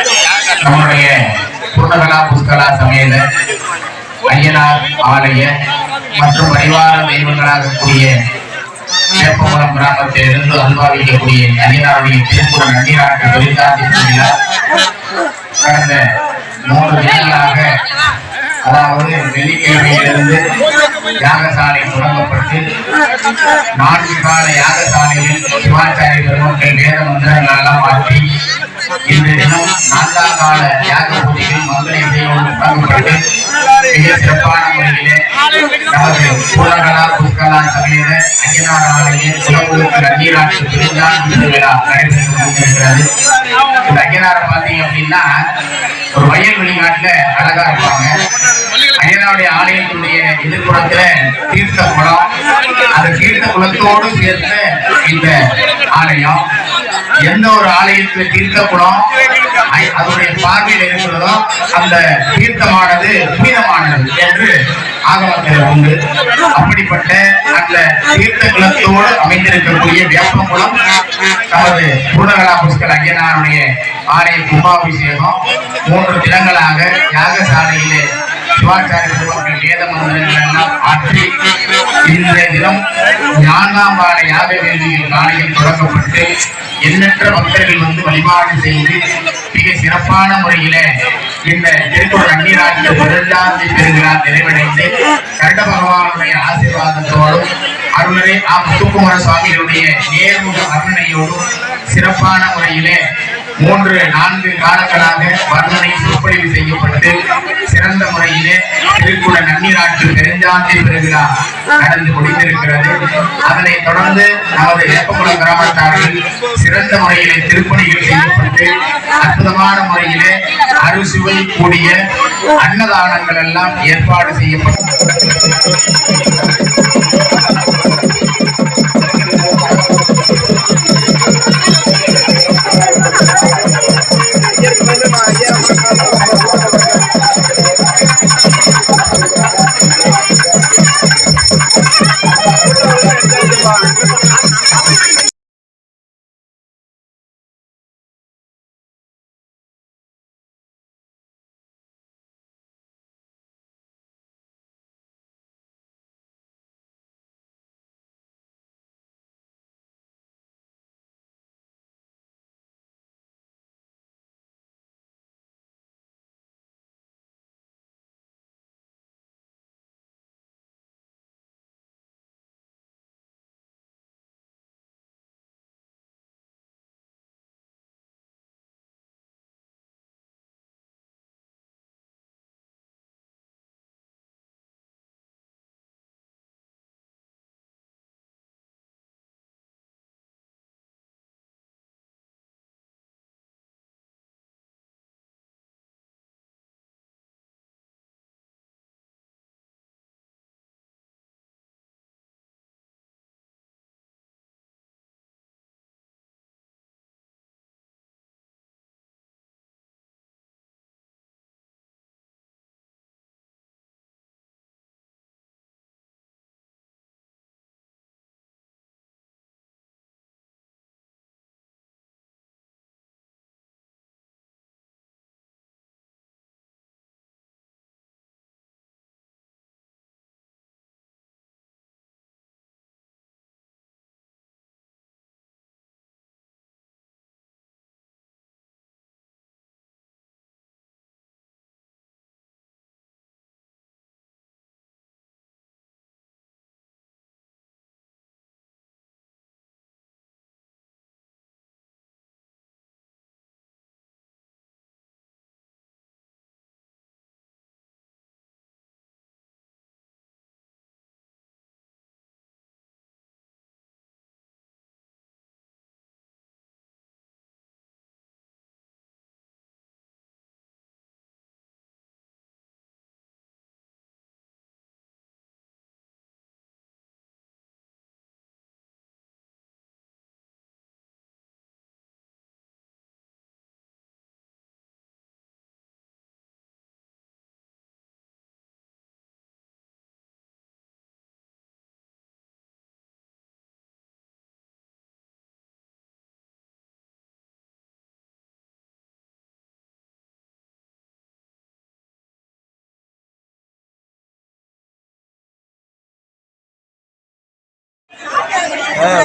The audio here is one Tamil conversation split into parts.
நம்முடைய பூர்ணகலா புஷ்கலா சமேத ஐயனார் ஆலய மற்றும் பரிவார தெய்வங்களாக கூடிய வேப்பகுளம் கிராமத்தில் இருந்து அல்வாவிக்கக்கூடிய ஐயனாருடைய திருக்குற நன்னிராட்டு தொழிற்சாலை திருவிழா கடந்த மூன்று தினங்களாக அதாவது வெள்ளிக்கிழமையிலிருந்து யாகசாலை தொடங்கப்பட்டு நான்கு கால யாகசாலையில் சிவாச்சாரிய பெருமக்கள் வேத மந்திரங்கள் எல்லாம் மாற்றி இன்று தினம் கால யாக பூஜைகள் மங்கள இசையோடு தொடங்கப்பட்டு மிக சிறப்பான முறையிலே நமது பூலகலா புஷ்கலா சமேத ஐயனார் ஆலய குலகுலுக்கு நன்னீராட்டு திருஞான திருவிழா நடைபெற்று கொண்டிருக்கிறது இந்த ஐயனாரை பார்த்தீங்க அப்படின்னா ஒரு வயல் வெளிநாட்டுல அழகா இருப்பாங்க ஐயனாருடைய ஆலயத்தினுடைய எதிர்ப்புறத்துல தீர்த்த குளம் அந்த தீர்த்த குளத்தோடு சேர்த்த இந்த ஆலயம். எந்த ஒரு ஆலயத்துல தீர்த்த குளம் ஐ- அதனுடைய பார்வையில் இருக்கிறதோ அந்த தீர்த்தமானது புனிதமானது என்று ஆகமத்தில் உண்டு. அப்படிப்பட்ட அந்த தீர்த்த குலத்தோடு அமைந்திருக்கக்கூடிய வேப்பங்குளம் நமது பூர்ணகலா புஷ்கர் ஐயனாருடைய ஆலய கும்பாபிஷேகம் மூன்று தினங்களாக யாகசாலையிலே சிவாச்சாரிய பெருமக்கள் வேத மந்திரங்கள் ஆற்றி இந்த தினம் நான்காம் வார யாக வேள்வியில் காலையில் தொடங்கப்பட்டு எண்ணற்ற பக்தர்கள் வந்து வழிபாடு செய்து மிக சிறப்பான முறையிலே இந்த திருக்குறள் அந்நிராஜ்ய பெருஞ்சாந்தி பெருவிழா நிறைவடைந்து கருட பகவானுடைய ஆசீர்வாதத்தோடும் அருளரே ஆ முத்துக்குமார சுவாமிகளுடைய நேர்முக அருணையோடும் சிறப்பான முறையிலே மூன்று நான்கு காலங்களாக வர்ணனை சொற்பொழிவு செய்யப்பட்டு சிறந்த முறையிலே திருக்குள நன்னீராட்டு பெருஞ்சாந்தி பெருவிழா நடந்து முடிந்திருக்கிறது. அதனைத் தொடர்ந்து நமது வேப்பகுளம் கிராமத்தார்கள் சிறந்த முறையிலே திருப்பணிகள் செய்யப்பட்டு அற்புதமான முறையிலே அறுசுவை கூடிய அன்னதானங்கள் எல்லாம் ஏற்பாடு செய்யப்பட்டு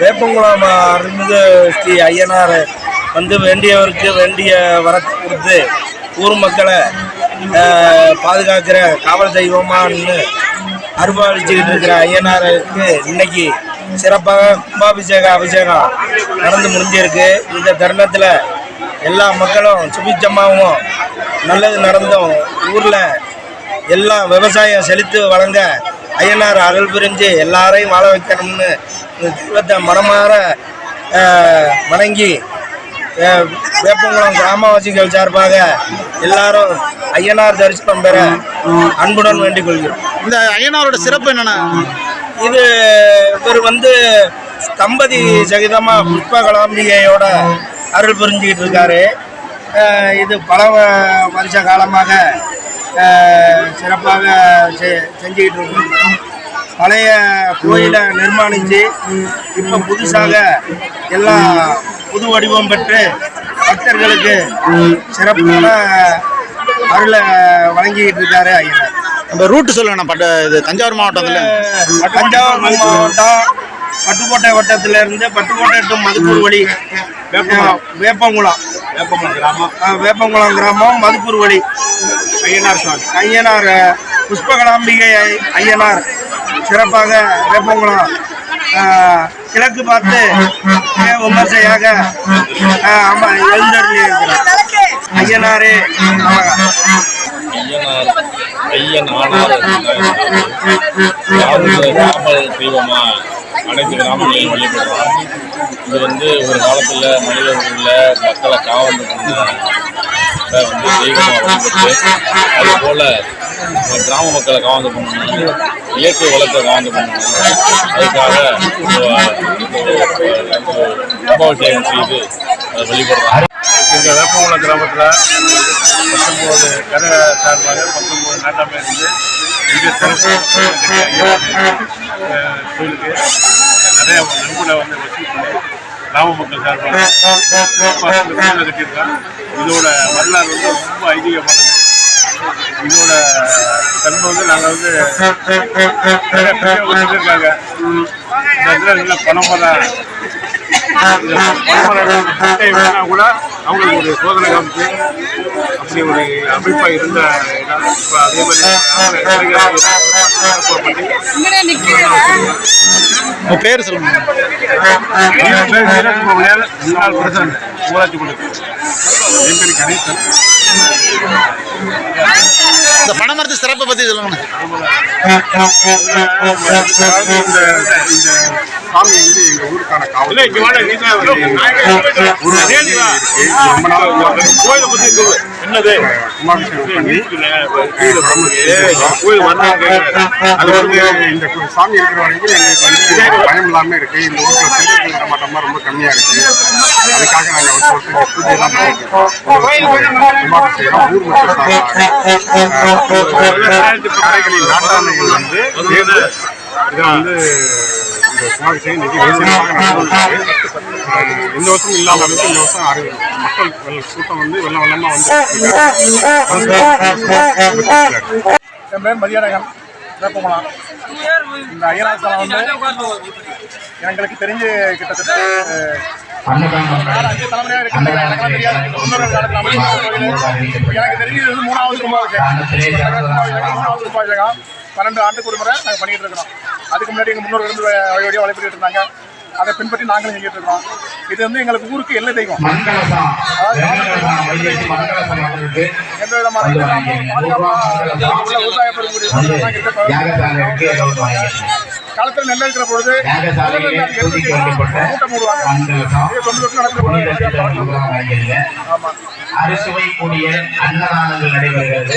வேப்பங்குளம் அருள்மிகு ஸ்ரீ ஐயனார் வந்து வேண்டியவருக்கு வேண்டிய வர கொடுத்து ஊர் மக்களை பாதுகாக்கிற காவல் தெய்வமான்னு அருபாலிச்சுக்கிட்டு இருக்கிற ஐயனாருக்கு இன்னைக்கு சிறப்பாக கும்பாபிஷேக அபிஷேகம் நடந்து முடிஞ்சிருக்கு. இந்த தருணத்தில் எல்லா மக்களும் சுபிச்சமாகவும் நல்லது நடந்தும் ஊரில் எல்லாம் விவசாயம் செழித்து வழங்க ஐயனார் அருள் புரிஞ்சு எல்லாரையும் வாழ வைக்கணும்னு தெய்வத்தை மனமாற ஆஹ், வணங்கி வேப்பங்குளம் கிராமவாசிகள் சார்பாக எல்லாரும் ஐயனார் தரிசனம் பெற அன்புடன் வேண்டிக் கொள்கிறோம் இந்த ஐயனாரோட சிறப்பு என்னன்னா? இது இவர் வந்து தம்பதி சகிதமாக புஷ்பகலாம்பிகையோட அருள் புரிஞ்சுக்கிட்டு இருக்காரு. இது பல வருஷ காலமாக சிறப்பாக செ- செஞ்சுக்கிட்டு இருக்கோம். பழைய கோயிலை நிர்மாணித்து இப்போ புதுசாக எல்லாம் புது வடிவம் பெற்று பக்தர்களுக்கு சிறப்பான அருளை வழங்கிக்கிட்டு இருக்காரு ஐயனார். நம்ம ரூட் சொல்லுங்க பட்ட இது தஞ்சாவூர் மாவட்டத்தில். தஞ்சாவூர் மாவட்டம் பட்டுக்கோட்டை வட்டத்துல இருந்து பட்டுக்கோட்டை டு மதுப்பூர் வழி வேப்பங்குளம். வேப்பங்குளம். வேப்பங்குளம் கிராமம். வேப்பங்குளம் கிராமம் மதுப்பூர் வழி. ஐயனார் சுவாமி. ஐயனார் புஷ்பகலாம்பிகை ஐயனார். சிறப்பாக வேப்பங்குளம் கிழக்கு பார்த்து விமர்சையாக ஆ, ஆமா எழுந்தருளி ஐயனாரே ஐயனார் ஐயன் ஆனார் காவல் தெய்வமா? அனைத்து கிராமங்களையும் வழிபடுறார் இது வந்து ஒரு காலத்தில் மனிதர்களில் மக்களை காவல் வந்து தெய்வமாக வழிபட்டு அது போல் கிராம மக்களை காவந்து பண்ணணும். இயற்கை வளத்தை காவந்து பண்ணணும். அதுக்காக கும்பாபிஷேகம் செய்து வெளிப்படுறாங்க வழிபடுறாங்க. எங்கள் வேப்பங்குளம் கிராமத்தில் பத்தொம்போது கரை சார்பாக பத்தொம்போது நாட்டாமை இருந்து மிக சிறப்பு கோயிலுக்கு நிறைய நன்கொடை வந்து வசூல் பண்ணி கிராம மக்கள் சார்பாக சிறப்பாக கட்டியிருக்காங்க இதோட வரலாறு வந்து ரொம்ப ஐதீகமானது. இதோட தன்மை வந்து நாங்கள் வந்து இருக்காங்க பணம் கூட அவங்களுக்கு ஒரு சோதனை காமிச்சு அப்படி ஒரு அமைப்பாக இருந்த இடம். இப்போ அதே மாதிரி பேர் சொல்லுங்க. முன்னாள் பிரசிடண்ட் ஊராட்சி குழு என் பேர் கணேசன். இந்த பனைமரத்து சிறப்பை பற்றி சொல்லுங்க சாமி வந்து எங்க ஊருக்கான காவல் இருக்கு ரொம்ப நாள் கோயிலை பத்தி என்னது? கும்பாபிஷேகம் பண்ணி கோயிலை கோயில் வந்தாங்க அது வந்து இந்த சாமி இருக்கிற வரைக்கும் எங்களுக்கு வந்து பயம் இல்லாம இருக்கு இந்த ஊர்ல திருவிழா நடமாட்டமா ரொம்ப கம்மியா இருக்கு அதுக்காக நாங்க ஒரு சொல்லிட்டு பூஜை எல்லாம் பண்ணிருக்கோம் கும்பாபிஷேகம் ஊர் நாட்டாமைகள் வந்து இதை வந்து இந்த கும்பாபிஷேகம் இன்னைக்கு நடந்துள்ளது. இந்த வருஷம் இல்லாத அளவுக்கு இந்த வருஷம் அறு மக்கள் கூட்டம் வந்து வெள்ளம் வெள்ளமா வந்து என் பேர் மதியழகன் வேப்பகுளம் இந்த ஐயனாசலம் வந்து எங்களுக்கு தெரிஞ்சு கிட்டத்தட்ட அஞ்சு தலைமுறையாக இருக்கு எனக்கெல்லாம் தெரியாது முன்னோர்கள் அமைச்சர் எனக்கு தெரிஞ்சது வந்து மூணாவது கும்பாபிஷேகம் மூணாவது கும்பாபிஷேகம் பன்னெண்டு ஆண்டுக்கு ஒரு முறை நாங்கள் பண்ணிட்டு இருக்கிறோம். அதுக்கு முன்னாடி எங்கள் முன்னோர்கள் வந்து வழிவழியாக வழிபட்டு இருந்தாங்க. அதை பின்பற்றி நாங்களும் செஞ்சுட்டு இருக்கோம். இது வந்து எங்களுக்கு ஊருக்கு எல்லை தெய்வம். எந்த விதமான விவசாய பெருங்குடி காலத்தில் நெல் இருக்கிற பொழுது கூட்டம் போடுவாங்க அறுசுவை கூடிய அன்னதானங்கள் நடைபெறுகிறது.